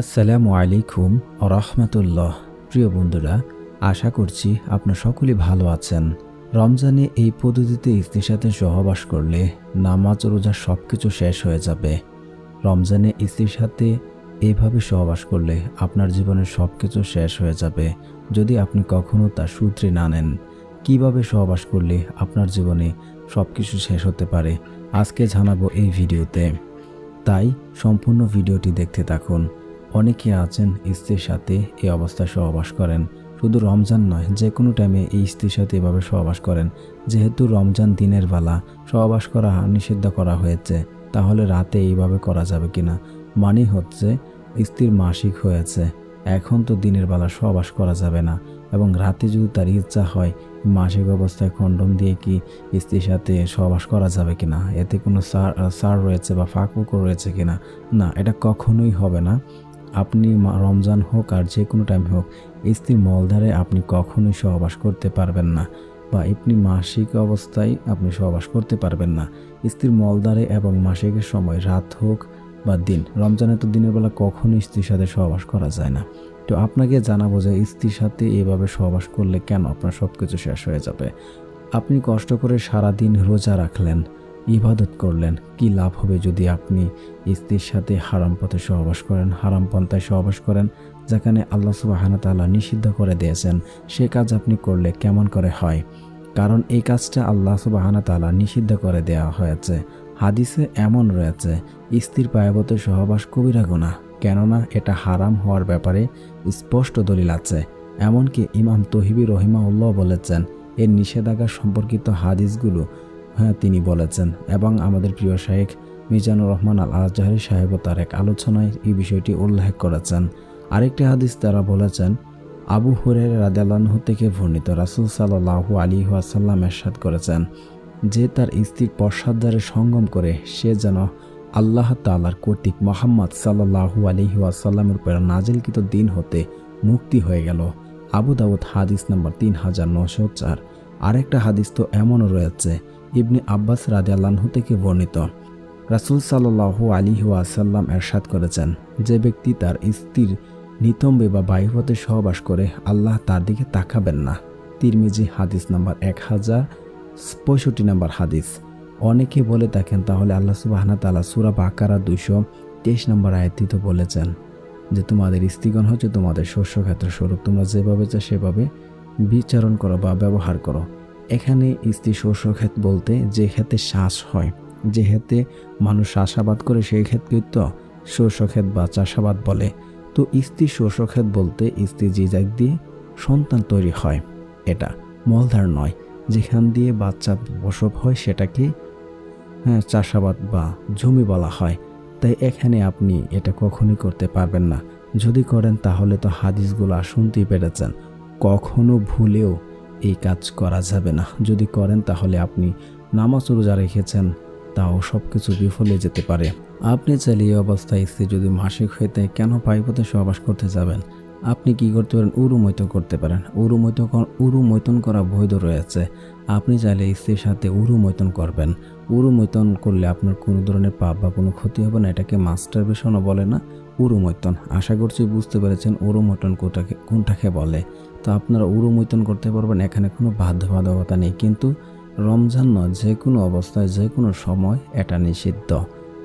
আসসালামু আলাইকুম রহমতুল্লাহ। প্রিয় বন্ধুরা, আশা করছি আপনার সকলেই ভালো আছেন। রমজানে এই পদ্ধতিতে স্ত্রীর সাথে সহবাস করলে নামাজ, রোজা সব কিছু শেষ হয়ে যাবে। রমজানে স্ত্রীর সাথে এইভাবে সহবাস করলে আপনার জীবনের সব কিছু শেষ হয়ে যাবে। যদি আপনি কখনো তার সূত্রে না নেন, কীভাবে সহবাস করলে আপনার জীবনে সব কিছু শেষ হতে পারে, আজকে জানাব এই ভিডিওতে। তাই সম্পূর্ণ ভিডিওটি দেখতে থাকুন। অনেকে আছেন স্ত্রীর সাথে এই অবস্থায় সহবাস করেন। শুধু রমজান নয়, যে কোনো টাইমে এই স্ত্রীর সাথে এভাবে সহবাস করেন। যেহেতু রমজান দিনের বেলা সহবাস করা নিষিদ্ধ করা হয়েছে, তাহলে রাতে এইভাবে করা যাবে কিনা? মানে হচ্ছে স্ত্রীর মাসিক হয়েছে। এখন তো দিনের বেলা সহবাস করা যাবে না। এবং রাতে যদি তার ইচ্ছা হয়, মাসিক অবস্থায় খণ্ডন দিয়ে কি স্ত্রীর সাথে সহবাস করা যাবে কি না এতে কোনো সার সার রয়েছে বা ফাঁকুকো রয়েছে কি না না, এটা কখনোই হবে না। আপনি রমজান হোক আর যে কোনো টাইম হোক স্ত্রীর মলধারে আপনি কখনোই সহবাস করতে পারবেন না বা আপনি মাসিক অবস্থায় আপনি সহবাস করতে পারবেন না। স্ত্রীর মলদ্বারে এবং মাসিকের সময় রাত হোক বা দিন, রমজানে তো দিনের বেলা কখনোই স্ত্রীর সাথে সহবাস করা যায় না। তো আপনাকে জানাব যে স্ত্রীর সাথে এভাবে সহবাস করলে কেন? আপনার সব কিছু শেষ হয়ে যাবে। আপনি কষ্ট করে সারা দিন রোজা রাখলেন ইবাদত করলেন। কি লাভ হবে যদি আপনি স্ত্রীর সাথে হারাম পথে সহবাস করেন, হারাম পন্থায় সহবাস করেন, যেখানে আল্লাহ সুবাহানা তাআলা নিষিদ্ধ করে দিয়েছেন? সে কাজ আপনি করলে কেমন করে হয়? কারণ এই কাজটা আল্লাহ সুবাহানা তাআলা নিষিদ্ধ করে দেওয়া হয়েছে। হাদিসে এমন রয়েছে, স্ত্রীর পায়বতে সহবাস কবিরা গুনাহ, কেননা এটা হারাম হওয়ার ব্যাপারে স্পষ্ট দলিল আছে। এমনকি ইমাম তহিবি রহিমাউল্লাহ বলেছেন, এর নিষেধাজ্ঞা সম্পর্কিত হাদিসগুলো হ্যাঁ তিনি বলেছেন। এবং আমাদের প্রিয় শাহেখ মিজানুর রহমান আল আজহারি সাহেবও তার এক আলোচনায় এই বিষয়টি উল্লেখ করেছেন। আরেকটি হাদিস তারা বলেছেন, আবু হুরের রাদালাহ থেকে বর্ণিত রাসুল সাল্লাহু আলী ওয়াসাল্লাম এরশাদ করেছেন যে তার স্ত্রীর পশ্চাদ্বারে সঙ্গম করে সে যেন আল্লাহ তালার কর্তৃক মোহাম্মদ সাল্লাহু আলহি ওয়াসাল্লামের উপর নাজিলকৃত দিন হতে মুক্তি হয়ে গেল। আবু দাউদ হাদিস নম্বর তিন হাজার নশো চার। আরেকটা হাদিস তো এমনও রয়েছে ইবনি আব্বাস রাদে আল্লাহ থেকে বর্ণিত। রাসুল সাল্লাহু আলী ওয়াসাল্লাম এরশাদ করেছেন, যে ব্যক্তি তার স্ত্রীর নিতম্বে বা বায়ুপথে সহবাস করে, আল্লাহ তার দিকে তাকাবেন না। তিরমিজি হাদিস নাম্বার এক হাজার পঁয়ষট্টি নাম্বার হাদিস। অনেকে বলে থাকেন, তাহলে আল্লাহ সুবাহনা তালা সুরা বাকারা দুইশো তেইশ নম্বর আয়াতটি তো বলেছেন যে, তোমাদের স্ত্রীগণ হচ্ছে তোমাদের শস্য ক্ষেত্র স্বরূপ তোমরা যেভাবে চাও সেভাবে বিচারণ করো বা ব্যবহার করো। এখানে স্ত্রী শস্য ক্ষেত বলতে যে ক্ষেতে শ্বাস হয়, যে ক্ষেতে মানুষ চাষাবাদ করে সেই ক্ষেতকে তো শস্য ক্ষেত বা চাষাবাদ বলে। তো স্ত্রী শস্য ক্ষেত বলতে স্ত্রী যে জায়গ দিয়ে সন্তান তৈরি হয়, এটা মলধার নয়। যেখান দিয়ে বাচ্চা প্রসব হয় সেটাকে হ্যাঁ চাষাবাদ বা জমি বলা হয়। তাই এখানে আপনি এটা কখনোই করতে পারবেন না। যদি করেন তাহলে তো হাদিসগুলো শুনতেই পেরেছেন। কখনো ভুলেও এই কাজ করা যাবে না। যদি করেন তাহলে আপনি নামাজ রোজা রেখেছেন, তাও সব কিছু বিফলে যেতে পারে। আপনি চাইলে এই অবস্থায় স্ত্রী যদি মাসিক থাকে, কেন পাইপথে সহবাস করতে যাবেন? আপনি কি করতে পারেন? উরুমৈতন করতে পারেন। উরুমৈতন উরুমৈতন করা বৈধ রয়েছে। আপনি চাইলে স্ত্রীর সাথে উরুমৈতন করবেন। উরুমৈতন করলে আপনার কোনো ধরনের পাপ বা কোনো ক্ষতি হবে না, এটাকে মাস্টার বেশনও বলে না উরুমৈতন আশা করছি বুঝতে পেরেছেন উরুমৈতন কোটাকে কোনটাকে বলে। তো আপনারা উরুমৈতন করতে পারবেন, এখানে কোনো বাধ্যবাধকতা নেই। কিন্তু রমজান নয়, যে কোনো অবস্থায়, যে কোনো সময় এটা নিষিদ্ধ।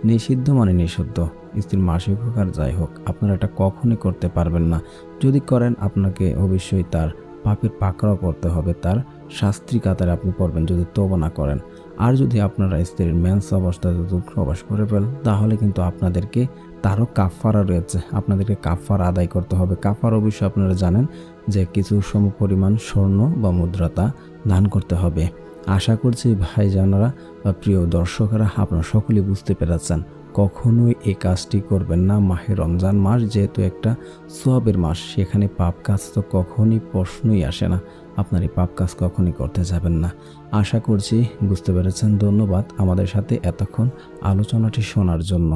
নিষিদ্ধ মানে নিষিদ্ধ। স্ত্রীর মাসিক হোক আর যাই হোক, আপনারা এটা কখনই করতে পারবেন না। যদি করেন, আপনাকে অবশ্যই তার পাপের পাকড়াও করতে হবে, তার শাস্ত্রী কাতারে আপনি পড়বেন যদি তবা না করেন। আর যদি আপনারা স্ত্রীর মেন্স অবস্থায় প্রবাস করে ফেলেন, তাহলে কিন্তু আপনাদেরকে তারও কাফারা রয়েছে। আপনাদেরকে কাফার আদায় করতে হবে। কাফার অবশ্যই আপনারা জানেন যে কিছু সম পরিমাণ স্বর্ণ বা মুদ্রাতা দান করতে হবে। আশা করছি ভাইজানরা বা প্রিয় দর্শকরা আপনারা সকলেই বুঝতে পেরেছেন, কখনোই এই কাজটি করবেন না। মাহে রমজান মাস যেহেতু একটা সোয়াবের মাস, সেখানে পাপ কাজ তো কখনই প্রশ্নই আসে না। আপনার এই পাপ কাজ কখনই করতে যাবেন না। আশা করছি বুঝতে পেরেছেন। ধন্যবাদ আমাদের সাথে এতক্ষণ আলোচনাটি শোনার জন্য।